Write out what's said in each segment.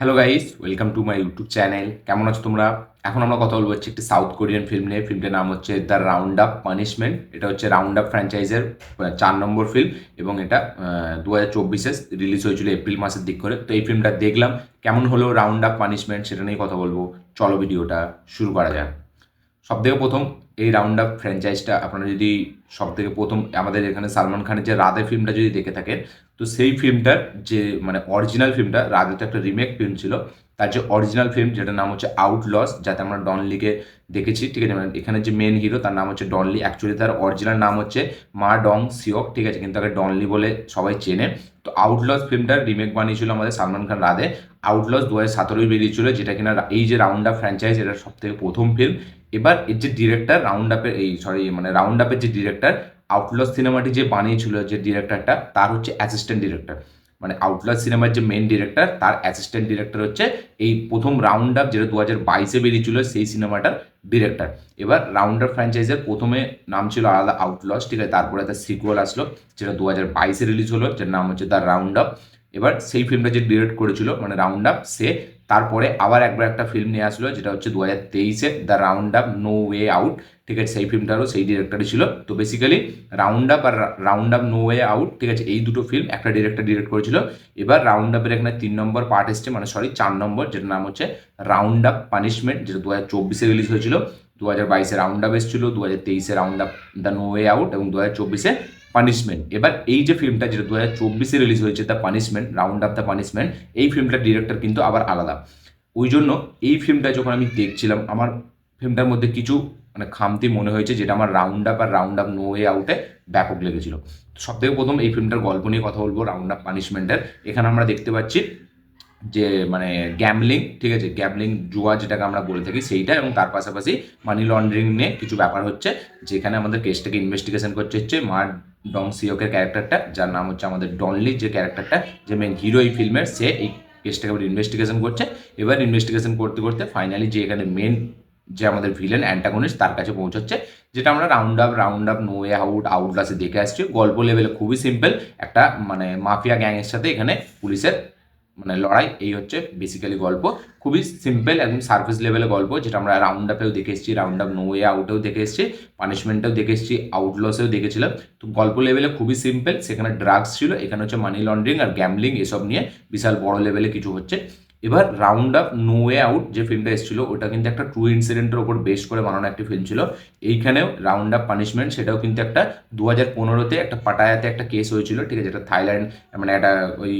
Hello guys welcome to my YouTube channel কেমন আছো তোমরা? এখন আমরা কথা বলব হচ্ছে একটি সাউথ কোরিয়ান ফিল্ম নিয়ে। ফিল্মটার নাম হচ্ছে দ্য রাউন্ড আপ পানিশমেন্ট এটা হচ্ছে রাউন্ড আপ ফ্র্যাঞ্চাইজের চার নম্বর ফিল্ম এবং এটা দু হাজার চব্বিশে রিলিজ হয়েছিল এপ্রিল মাসের দিক করে। তো এই ফিল্মটা দেখলাম। কেমন হলো রাউন্ড আপ পানিশমেন্ট সেটা নিয়ে কথা বলব। চলো ভিডিওটা শুরু করা যাক। সব থেকে প্রথম এই রাউন্ড আপ ফ্র্যাঞ্চাইজটা আপনারা যদি সব থেকে প্রথম আমাদের এখানে সালমান খানের যে রাধে ফিল্মটা যদি দেখে থাকেন, তো সেই ফিল্মটার যে মানে অরিজিনাল ফিল্মটা রাধে তো একটা রিমেক ফিল্ম ছিল, তার যে অরিজিনাল ফিল্ম যেটার নাম হচ্ছে আউট লস যাতে আমরা ডনলিকে দেখেছি, ঠিক আছে? মানে এখানে যে মেন হিরো তার নাম হচ্ছে ডনলি অ্যাকচুয়ালি তার অরিজিনাল নাম হচ্ছে মা ডং সিওক ঠিক আছে? কিন্তু তাকে ডনলি বলে সবাই চেনে। তো আউটলস ফিল্মটার রিমেক বানিয়েছিল আমাদের সালমান খান রাধে। আউটলস দু হাজার সতেরোই বেরিয়েছিল, যেটা কিনা এই যে রাউন্ড আপ ফ্র্যাঞ্চাইজ এটা সব থেকে প্রথম ফিল্ম এবার এর যে ডিরেক্টর রাউন্ড আপের এই সরি মানে রাউন্ড আপের যে ডিরেক্টর আউটলস সিনেমাটি যে বানিয়েছিল যে ডিরেক্টরটা তার হচ্ছে অ্যাসিস্ট্যান্ট ডিরেক্টর মানে আউটলাস সিনেমার যে মেন ডিরেক্টর তার অ্যাসিস্ট্যান্ট ডিরেক্টর হচ্ছে এই প্রথম রাউন্ড আপ যেটা দু হাজার বাইশে বেরিয়েছিল সেই সিনেমাটার ডিরেক্টর এবার রাউন্ড আপ ফ্র্যাঞ্চাইজের প্রথমে নাম ছিল আলাদা আউটলস ঠিক আছে? তারপরে তার সিকুয়াল আসলো, যেটা দু হাজার বাইশে রিলিজ হলো, যার নাম হচ্ছে দ্য রাউন্ড আপ এবার সেই ফিল্মটা যে ডিরেক্ট করেছিল মানে রাউন্ড আপ সে তারপরে আবার একবার একটা ফিল্ম নিয়ে আসলো, যেটা হচ্ছে দু হাজার তেইশে the round up no way out ঠিক আছে? সেই ফিল্মটারও সেই ডিরেক্টরই ছিল। তো বেসিক্যালি রাউন্ড আপ আর round up no way out ঠিক আছে? এই দুটো ফিল্ম একটা ডিরেক্টর ডিরেক্ট করেছিল। এবার রাউন্ড আপের এখানে তিন নম্বর পার্ট এসছে মানে সরি চার নম্বর, যেটার নাম হচ্ছে রাউন্ড আপ পানিশমেন্ট যেটা দু হাজার চব্বিশে রিলিজ হয়েছিল। দু হাজার বাইশে রাউন্ড আপ এসেছিল দু হাজার তেইশে round up the no way out এবং দু হাজার চব্বিশে পানিশমেন্ট এবার এই যে ফিল্মটা যেটা দু হাজার চব্বিশে রিলিজ হয়েছে the punishment round of the punishment এই ফিল্মটার ডিরেক্টর কিন্তু আবার আলাদা। ওই জন্য এই ফিল্মটা যখন আমি দেখছিলাম, আমার ফিল্মটার মধ্যে কিছু মানে খামতি মনে হয়েছে, যেটা আমার রাউন্ড আপ আর রাউন্ড আপ নো ওয়ে আউটে ব্যাপক লেগেছিল। সবথেকে প্রথম এই ফিল্মটার গল্প নিয়ে কথা বলব রাউন্ড আপ পানিশমেন্টের এখানে আমরা দেখতে পাচ্ছি যে মানে গ্যামলিং ঠিক আছে? গ্যামলিং জুয়া যেটাকে আমরা বলে থাকি সেইটা এবং তার পাশাপাশি মানি লন্ডারিং নিয়ে কিছু ব্যাপার হচ্ছে, যেখানে আমাদের কেসটাকে ইনভেস্টিগেশন করছে হচ্ছে মা ডং সিওকের ক্যারেক্টারটা, যার নাম হচ্ছে আমাদের ডনলি যে ক্যারেক্টারটা, যে মেন হিরো এই ফিল্মের সে এই কেসটাকে আবার ইনভেস্টিগেশন করছে। এবার ইনভেস্টিগেশন করতে করতে ফাইনালি যে এখানে মেন যে আমাদের ভিলেন অ্যান্টাগনিস্ট তার কাছে পৌঁছচ্ছে, যেটা আমরা round up round up no way out আউটলাসে দেখে আসছি। গল্প লেভেলে খুবই সিম্পল একটা মানে মাফিয়া গ্যাংয়ের সাথে এখানে পুলিশের মানে লড়াই, এই হচ্ছে বেসিক্যালি গল্প। খুবই সিম্পল একদম সার্ফেস লেভেলে গল্প, যেটা আমরা রাউন্ড আপেও দেখে এসেছি রাউন্ড আপ নো ওয়ে আউটেও দেখে এসেছি পানিশমেন্টেও দেখে এসেছি আউটলসেও দেখেছিলাম। তো গল্প লেভেলে খুবই সিম্পল সেখানে ড্রাগস ছিল, এখানে হচ্ছে মানি লন্ড্রিং আর গ্যামলিং এসব নিয়ে বিশাল বড় লেভেলে কিছু হচ্ছে। এবার round up no way out যে ফিল্মটা এসেছিল, ওটা কিন্তু একটা ট্রু ইনসিডেন্টের ওপর বেস করে বানানো একটি ফিল্ম ছিল। এইখানেও রাউন্ড আপ পানিশমেন্ট সেটাও কিন্তু একটা দু হাজার পনেরোতে একটা পাটায়াতে একটা কেস হয়েছিল, ঠিক আছে? যেটা থাইল্যান্ড মানে একটা ওই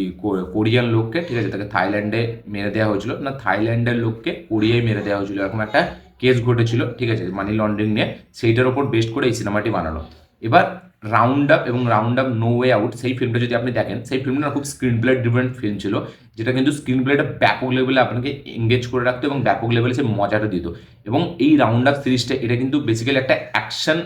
কোরিয়ান লোককে, ঠিক আছে? তাকে থাইল্যান্ডে মেরে দেওয়া হয়েছিল। না, থাইল্যান্ডের লোককে কোরিয়ায় মেরে দেওয়া হয়েছিল। এরকম একটা কেস ঘটেছিল, ঠিক আছে? মানি লন্ডারিং নিয়ে। সেইটার ওপর বেস্ট করে এই সিনেমাটি বানানো এবার রাউন্ড আপ এবং round up no way out সেই ফিল্মটা যদি আপনি দেখেন, সেই ফিল্মটা খুব স্ক্রিন প্লে ডিফারেন্ট ফিল্ম ছিল, যেটা কিন্তু স্ক্রিন প্লেটা ব্যাপক লেভেলে আপনাকে এঙ্গেজ করে রাখতো এবং ব্যাপক লেভেলে সে মজাটা দিত। এবং এই রাউন্ড আপ সিরিজটা এটা কিন্তু বেসিক্যালি একটা অ্যাকশন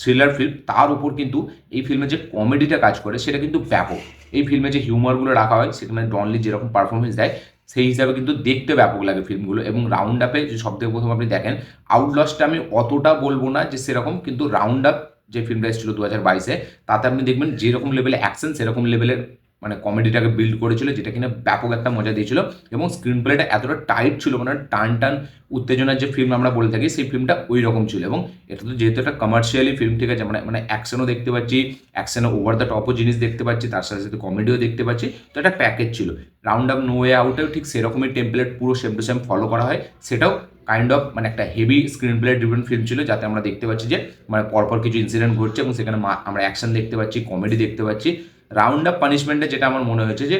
থ্রিলার ফিল্ম তার উপর কিন্তু এই ফিল্মে যে কমেডিটা কাজ করে, সেটা কিন্তু ব্যাপক। এই ফিল্মে যে হিউমারগুলো রাখা হয় সেখানে ডনলি যেরকম পারফরমেন্স দেয়, সেই হিসাবে কিন্তু দেখতে ব্যাপক লাগে ফিল্মগুলো এবং রাউন্ড আপে সব থেকে প্রথম আপনি দেখেন আউটলসটা আমি অতটা বলব না যে সেরকম, কিন্তু রাউন্ড আপ যে ফিল্ম ফিল্মটা এসেছিল দু হাজার বাইশে, তাতে আপনি দেখবেন যেরকম লেভেলে অ্যাকশন সেরকম লেভেলের মানে কমেডিটাকে বিল্ড করেছিল, যেটা কিনা ব্যাপক একটা মজা দিয়েছিল এবং স্ক্রিন প্লেটা এতটা টাইট ছিল মানে টান টান উত্তেজনার যে ফিল্ম আমরা বলে থাকি, সেই ফিল্মটা ওই রকম ছিল এবং এটা তো যেহেতু একটা কমার্শিয়ালি ফিল্ম ঠিক আছে মানে মানে অ্যাকশনও দেখতে পাচ্ছি অ্যাকশনে ওভার দ্য টপও জিনিস দেখতে পাচ্ছি, তার সাথে সাথে কমেডিও দেখতে পাচ্ছি, তো একটা প্যাকেজ ছিল। রাউন্ড আপ নো ওয়ে আউটেও ঠিক সেরকমই টেমপ্লেট পুরো সেম টু সেম ফলো করা হয়, সেটাও কাইন্ড অফ মানে একটা heavy screenplay different film ছিল, যাতে আমরা দেখতে পাচ্ছি যে মানে পরপর কিছু ইনসিডেন্ট ঘটছে এবং সেখানে আমরা অ্যাকশন দেখতে পাচ্ছি কমেডি দেখতে পাচ্ছি। রাউন্ড আপ পানিশমেন্টে যেটা আমার মনে হয়েছে যে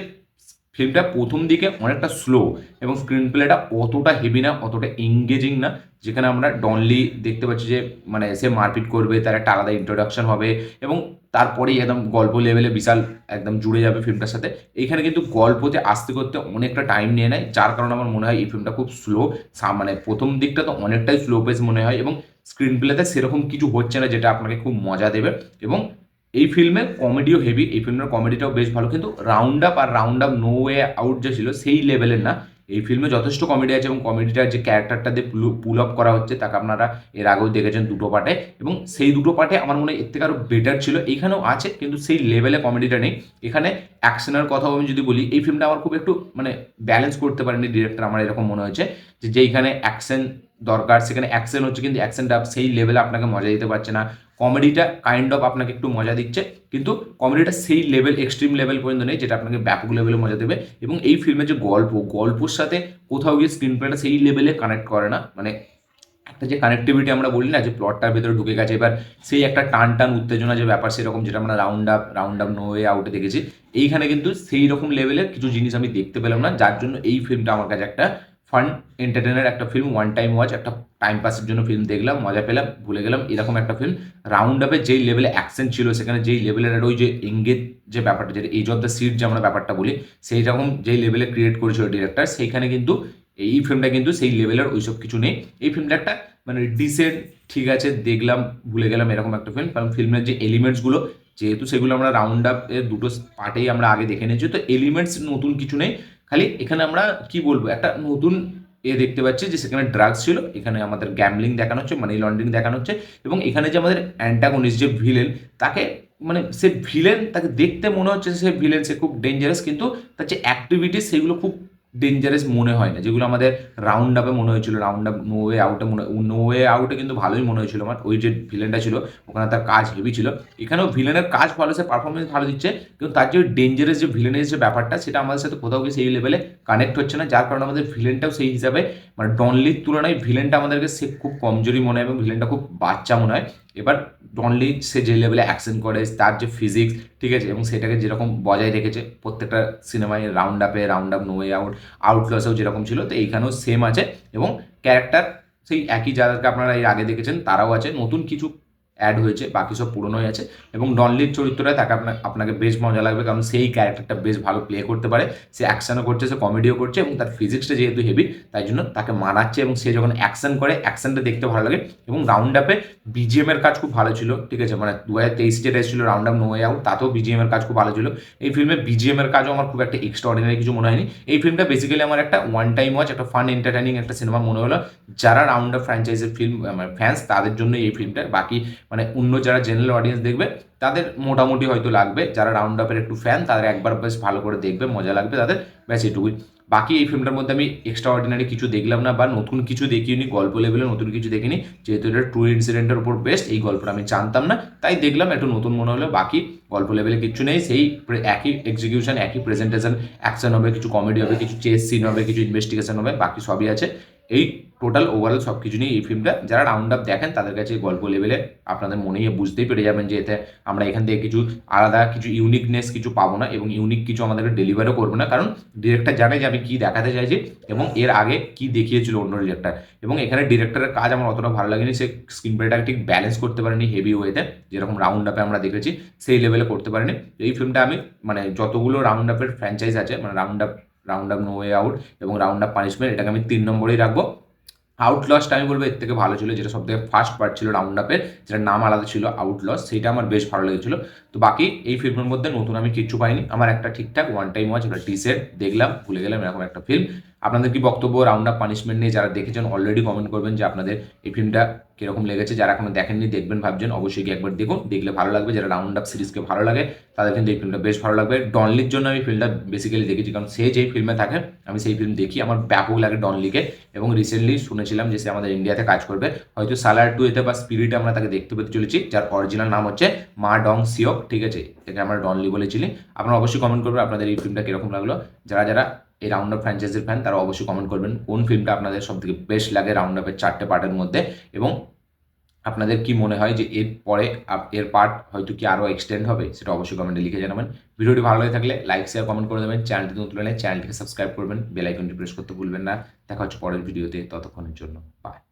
ফিল্মটা প্রথম দিকে অনেকটা স্লো এবং স্ক্রিন প্লেটা অতটা হেভি না, অতটা এঙ্গেজিং না, যেখানে আমরা ডনলি দেখতে পাচ্ছি যে মানে সে মারপিট করবে, তার একটা আলাদা ইন্ট্রোডাকশন হবে এবং তারপরেই একদম গল্প লেভেলে বিশাল একদম জুড়ে যাবে ফিল্মটার সাথে। এইখানে কিন্তু গল্পতে, আসতে করতে অনেকটা টাইম নিয়ে নেয়, যার কারণে আমার মনে হয় এই ফিল্মটা খুব স্লো মানে প্রথম দিকটা তো অনেকটাই স্লো পেস মনে হয় এবং স্ক্রিন প্লেতে সেরকম কিছু হচ্ছে না যেটা আপনাকে খুব মজা দেবে এবং এই ফিল্মে কমেডিও হেভি এই ফিল্মের কমেডিটাও বেশ ভালো। কিন্তু রাউন্ড আপ আর round up no way out যে ছিল, সেই লেভেলের না। এই ফিল্মে যথেষ্ট কমেডি আছে এবং কমেডিটার যে ক্যারেক্টারটা দিয়ে পুল আপ করা হচ্ছে তাকে আপনারা এর আগেও দেখেছেন দুটো পার্টে এবং সেই দুটো পার্টে আমার মনে হয় এর থেকে আরও বেটার ছিল। এইখানেও আছে কিন্তু সেই লেভেলে কমেডিটা নেই। এখানে অ্যাকশনের কথাও আমি যদি বলি, এই ফিল্মটা আমার খুব একটু মানে ব্যালেন্স করতে পারেনি ডিরেক্টর আমার এরকম মনে হয়েছে যে যেইখানে অ্যাকশন দরকার। সেখানে অ্যাকশন হচ্ছে কিন্তু অ্যাকশনটা সেই লেভেলে আপনাকে মজা দিতে পারছে না। কমেডিটা কাইন্ড অফ আপনাকে একটু মজা দিচ্ছে, কিন্তু কমেডিটা সেই লেভেল এক্সট্রিম লেভেল পর্যন্ত নেই যেটা আপনাকে ব্যাপক লেভেলে মজা দেবে। এবং এই ফিল্মের যে গল্প, গল্পর সাথে কোথাও গিয়ে স্ক্রিন প্লেটা সেই লেভেলে কানেক্ট করে না। মানে একটা যে কানেক্টিভিটি আমরা বলি না, যে প্লটটার ভেতরে ঢুকে গেছে, এবার সেই একটা টান টান উত্তেজনা যে ব্যাপার সেরকম যেটা আমরা round up round up no way আউটে দেখেছি। এইখানে কিন্তু সেই রকম লেভেলের কিছু জিনিস আমি দেখতে পেলাম না, যার জন্য এই ফিল্মটা আমার কাছে একটা ফান এন্টারটেনের একটা ফিল্ম ওয়ান টাইম ওয়াচ একটা টাইম পাসের জন্য ফিল্ম দেখলাম, মজা পেলাম, ভুলে গেলাম, এরকম একটা ফিল্ম রাউন্ড আপে যেই লেভেলে অ্যাকশন ছিল, সেখানে যেই লেভেলের ওই যে এঙ্গেজ যে ব্যাপারটা, যেটা এজ অফ দ্য সিট যে আমরা ব্যাপারটা বলি, সেই রকম যেই লেভেলে ক্রিয়েট করেছিল ডিরেক্টর সেইখানে কিন্তু এই ফিল্মটা কিন্তু সেই লেভেলের ওইসব কিছু নেই। এই ফিল্মটা একটা মানে ডিসেন্ট ঠিক আছে, দেখলাম, ভুলে গেলাম, এরকম একটা ফিল্ম কারণ ফিল্মের যে এলিমেন্টসগুলো যেহেতু সেগুলো আমরা রাউন্ড আপ এর দুটো পার্টেই আমরা আগে দেখে নিয়েছি, তো এলিমেন্টস নতুন কিছু নেই। খালি এখানে আমরা কি বলব? একটা নতুন এ দেখতে পাচ্ছি যে সেখানে ড্রাগস ছিল, এখানে আমাদের গ্যামলিং দেখানো হচ্ছে মানি লন্ডারিং দেখানো হচ্ছে এবং এখানে যে আমাদের অ্যান্টাগনিস্ট যে ভিলেন তাকে মানে সে ভিলেন তাকে দেখতে মনে হচ্ছে সে ভিলেন সে খুব ডেঞ্জারাস কিন্তু তার যে অ্যাক্টিভিটিস সেগুলো খুব ডেঞ্জারাস মনে হয় না। যেগুলো আমাদের রাউন্ড আপে মনে হয়েছিল রাউন্ড আপ নো ওয়ে আউটে মনে নো ওয়ে আউটে কিন্তু ভালোই মনে হয়েছিল আমার। ওই যে ভিলেনটা ছিল, ওখানে তার কাজ হেভি ছিল। এখানেও ভিলেনের কাজ ভালো, সে পারফরমেন্স ভালো দিচ্ছে, কিন্তু তার যে ডেঞ্জারাস যে ভিলেনের যে ব্যাপারটা, সেটা আমাদের সাথে কোথাও গিয়ে সেই লেভেলে কানেক্ট হচ্ছে না। যার কারণে আমাদের ভিলেনটাও সেই হিসাবে মানে ডনলির তুলনায় ভিলেনটা আমাদেরকে সে খুব কমজোরি মনে হয় এবং ভিলেনটা খুব বাচ্চা মনে হয়। এবার ডনলি সে যে লেভেলে অ্যাকশন করে, তার যে ফিজিক্স ঠিক আছে? এবং সেটাকে যেরকম বজায় রেখেছে, প্রত্যেকটা সিনেমায় রাউন্ড আপে round up no way out আউটলসেও যেরকম ছিল, তো এইখানেও সেম আছে। এবং ক্যারেক্টার সেই একই যাদেরকে আপনারা এর আগে দেখেছেন, তারাও আছে। নতুন কিছু অ্যাড হয়েছে, বাকি সব পুরনোই আছে এবং ডনলির চরিত্রটা তাকে আপনার আপনাকে বেশ মজা লাগবে কারণ সেই ক্যারেক্টারটা বেশ ভালো প্লে করতে পারে। সে অ্যাকশনও করছে, সে কমেডিও করছে এবং তার ফিজিক্সটা যেহেতু হেভি তাই জন্য তাকে মানাচ্ছে এবং সে যখন অ্যাকশন করে অ্যাকশনটা দেখতে ভালো লাগে এবং রাউন্ড আপে বিজিএম এর কাজ খুব ভালো ছিল, ঠিক আছে? মানে দু হাজার তেইশ যেটা এসেছিল রাউন্ড আপ নো আউট তাতেও বিজিএমের কাজ খুব ভালো ছিল। এই ফিল্মে বিজিএম এর কাজও আমার খুব একটা এক্সট্রা অর্ডিনারি কিছু মনে হয়নি। এই ফিল্মটা বেসিক্যালি আমার একটা ওয়ান টাইম ওয়াচ একটা ফান এন্টারটেনিং একটা সিনেমা মনে হলো। যারা রাউন্ড আপ ফ্র্যাঞ্চাইজের ফিল্ম ফ্যান্স তাদের জন্য এই ফিল্মটা বাকি মানে অন্য যারা জেনারেল অডিয়েন্স দেখবে, তাদের মোটামুটি হয়তো লাগবে। যারা রাউন্ড আপের একটু ফ্যান তাদের একবার বেশ ভালো করে দেখবে, মজা লাগবে তাদের। ব্যাস এটুকুই। বাকি এই ফিল্মটার মধ্যে আমি এক্সট্রা অর্ডিনারি কিছু দেখলাম না বা নতুন কিছু দেখিনি গল্প লেভেলে নতুন কিছু দেখিনি। যেহেতু এটা ট্রু ইনসিডেন্টের উপর বেস্ট এই গল্পটা আমি জানতাম না। তাই দেখলাম, একটু নতুন মনে হলো, বাকি গল্প লেভেলে কিছু নেই। সেই একই এক্সিকিউশন একই প্রেজেন্টেশন অ্যাকশন হবে, কিছু কমেডি হবে, কিছু চেস সিন হবে, কিছু ইনভেস্টিগেশন হবে, বাকি সবই আছে। এই টোটাল ওভারঅল সব কিছু নিয়ে এই ফিল্মটা যারা রাউন্ড আপ দেখেন, তাদের কাছে গল্প লেভেলে আপনাদের মনেই বুঝতেই পেরে যাবেন যে এতে আমরা এখান থেকে কিছু আলাদা, কিছু ইউনিকনেস কিছু পাবো না এবং ইউনিক কিছু আমাদেরকে ডেলিভারও করব না। কারণ ডিরেক্টর জানে যে আমি কী দেখাতে চাইছি এবং এর আগে কি দেখিয়েছিল অন্য ডিরেক্টর এবং এখানে ডিরেক্টরের কাজ আমার অতটা ভালো লাগেনি। সে স্ক্রিন প্লেটাকে ঠিক ব্যালেন্স করতে পারেনি হেভি ওয়েতে যেরকম রাউন্ড আপে আমরা দেখেছি, সেই লেভেলে করতে পারেনি। এই ফিল্মটা আমি মানে যতগুলো রাউন্ড আপের ফ্র্যাঞ্চাইজ আছে মানে round up round up no way out এবং রাউন্ড আপ পানিশমেন্ট এটাকে আমি তিন নম্বরেই রাখব। আউটলসটা আমি বলব, এর থেকে ভালো ছিল যেটা সব থেকে ফার্স্ট পার্ট ছিল রাউন্ড আপের যেটা নাম আলাদা ছিল আউটলস সেটা আমার বেশ ভালো লেগেছিল। তো বাকি এই ফিল্মের মধ্যে নতুন আমি কিচ্ছু পাইনি। আমার একটা ঠিকঠাক ওয়ান টাইম ওয়াচ একটা টি দেখলাম, ভুলে গেলাম, এরকম একটা ফিল্ম আপনাদের কি বক্তব্য রাউন্ড আপ পানিশমেন্ট নিয়ে যারা দেখেছেন অলরেডি কমেন্ট করবেন যে আপনাদের এই ফিল্মটা কীরকম লেগেছে। যারা এখনও দেখেননি, দেখবেন, ভাবছেন, অবশ্যই গিয়ে একবার দেখুন। দেখলে ভালো লাগবে। যারা রাউন্ড আপ সিরিজকে ভালো লাগে, তাদের কিন্তু এই ফিল্মটা বেশ ভালো লাগবে। ডনলির জন্য আমি ফিল্মটা বেসিক্যালি দেখেছি, কারণ সে যেই ফিল্মে থাকে, আমি সেই ফিল্ম দেখি। আমার ব্যাপক লাগে ডনলিকে এবং রিসেন্টলি শুনেছিলাম যে সে আমাদের ইন্ডিয়াতে কাজ করবে। হয়তো সালার টু এতে বা স্পিরিটে আমরা তাকে দেখতে পেতে চলেছি, যার অরিজিনাল নাম হচ্ছে মা ডং সিওক ঠিক আছে? একে আমরা ডনলি বলেছিলি। আপনারা অবশ্যই কমেন্ট করবেন আপনাদের এই ফিল্মটা কীরকম লাগল। যারা যারা এই রাউন্ড আপ ফ্র্যাঞ্চাইজির ফ্যান তারা অবশ্যই কমেন্ট করবেন কোন ফিল্মটা আপনাদের সব থেকে বেস্ট লাগে রাউন্ড আপের চারটে পার্টের মধ্যে এবং আপনাদের কি মনে হয় যে এর পরে এর পার্ট হয়তো কি আরও এক্সটেন্ড হবে সেটা অবশ্যই কমেন্টে লিখে জানাবেন। ভিডিওটি ভালো লাগে থাকলে লাইক শেয়ার কমেন্ট করে দেবেন। চ্যানেলটি নতুন হলে চ্যানেলটিকে সাবস্ক্রাইব করবেন। বেল আইকনটি প্রেস করতে ভুলবেন না। দেখা হচ্ছে পরের ভিডিওতে ততক্ষণের জন্য বাই